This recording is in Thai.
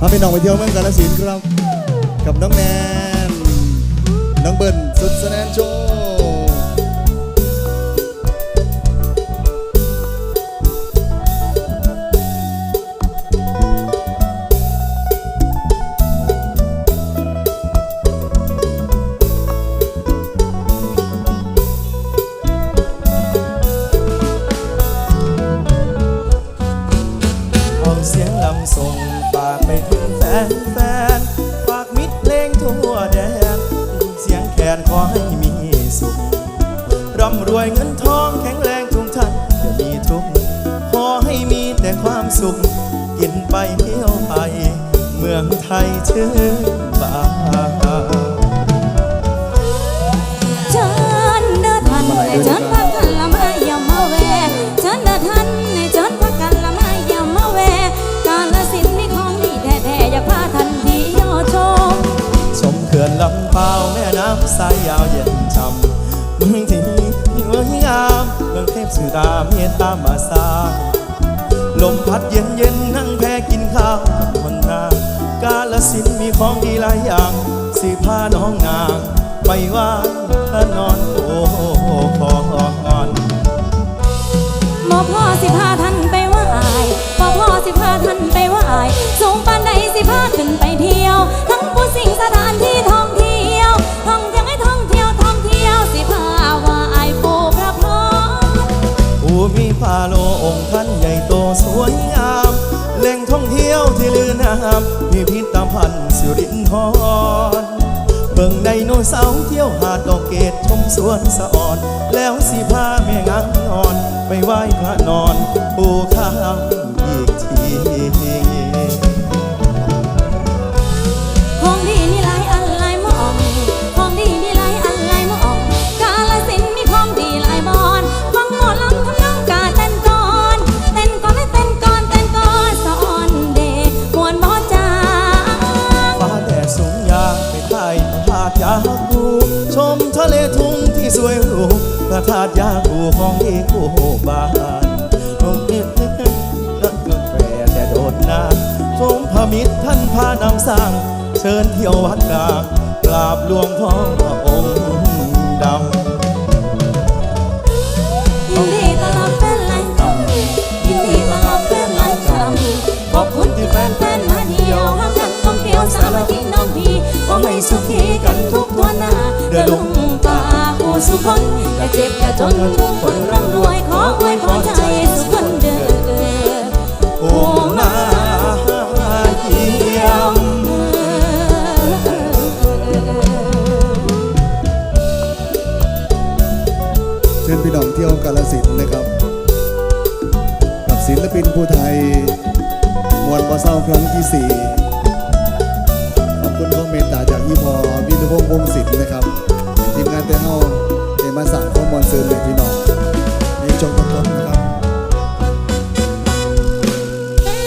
พาพี่น้องไปเที่ยวเมืองกาฬสินธุ์ครับ กับน้องแนน น้องเบิร์นสุดสแนนโชว์ ความสุข กินไปเที่ยวไป เมืองไทยชื่นบานเชิญเด้อท่านให้เชิญพักกันละมาอย่ามาแวเชิญเด้อท่านให้เชิญพักกันละมาอย่ามาแวกาลสินธุ์มีของดีแท้ๆอยากพาท่านที่ยวชม ชมเขื่อนลำเปาแม่น้ำสายยาวเย็นช่ำเมืองที่มีเมืองงามเมืองเทพสุดาเมตตามาสา ลมพัดเย็นเย็นๆนั่งแพกินข้าวกับคนนากาลสินธุ์มีของดีหลายอย่าง สิพาน้องนาง ไปไหว่าพระนอนโอ้ขอนหมอพ่อสิพาท่านไปไหว่าอายหมอพ่อสิพาท่านไปไหว่าอายสูงปานใดสิพาขึ้นไปเที่ยว ทั้งผู้สิ่งสถานที่ท่องเที่ยว ท่องเที่ยวให้ท่องเที่ยวท่องเที่ยวสิพาว่าอายปูพระพรผู้มีพาโลองค์ท่านใหญ่โตส วยงามแหล่งท่องเที่ยวที่ลือน้ำมีพิพิธภัณฑ์สิรินทรเบิ่งไดโนเสาร์เที่ยวหาดดอกเกตชมสวนสะอ่อน แล้วสิพาแม่งางนอน ไปไหว้พระนอนปูข้าวอีกที เลทุ่งที่สวยหรูพระธาตุยาคูของที่คู่บ้านลมเย็นนั่นกาแฟแต่โดดน้ำชมพระมิตรท่านพานำสร้าง เชิญเที่ยววัดกลางกราบหลวงพ่อองค์ดำยินดีต้อนรับแฟนหลายคำยินดีต้อนรับแฟนหลายคำขอบคุณที่แฟนแฟนๆมาเที่ยวห้ามกันต้องเที่ยวสามัคคีน้องพี่ว่าไม่สุขีกันทุกตัวหน้าเดินลุงป่าผู้ สุขคนอย่าเจ็บอย่าจนทุกคนร่ำรวยขออวยพรใจสุขคนเด้อโอ้มาเยี่ยมเชิญพี่น้องเที่ยวกาฬสินนะครับ กับศิลปินผู้ไทยมวลมาเศร้าครั้งที่สี่ขอบคุณความเมตตาจากยี่พอพี่ธพงศ์วงศิลป์นโพ งานแต่เฮาได้มาสร้างความมวลซื่นให้พี่น้องในจงทุกคน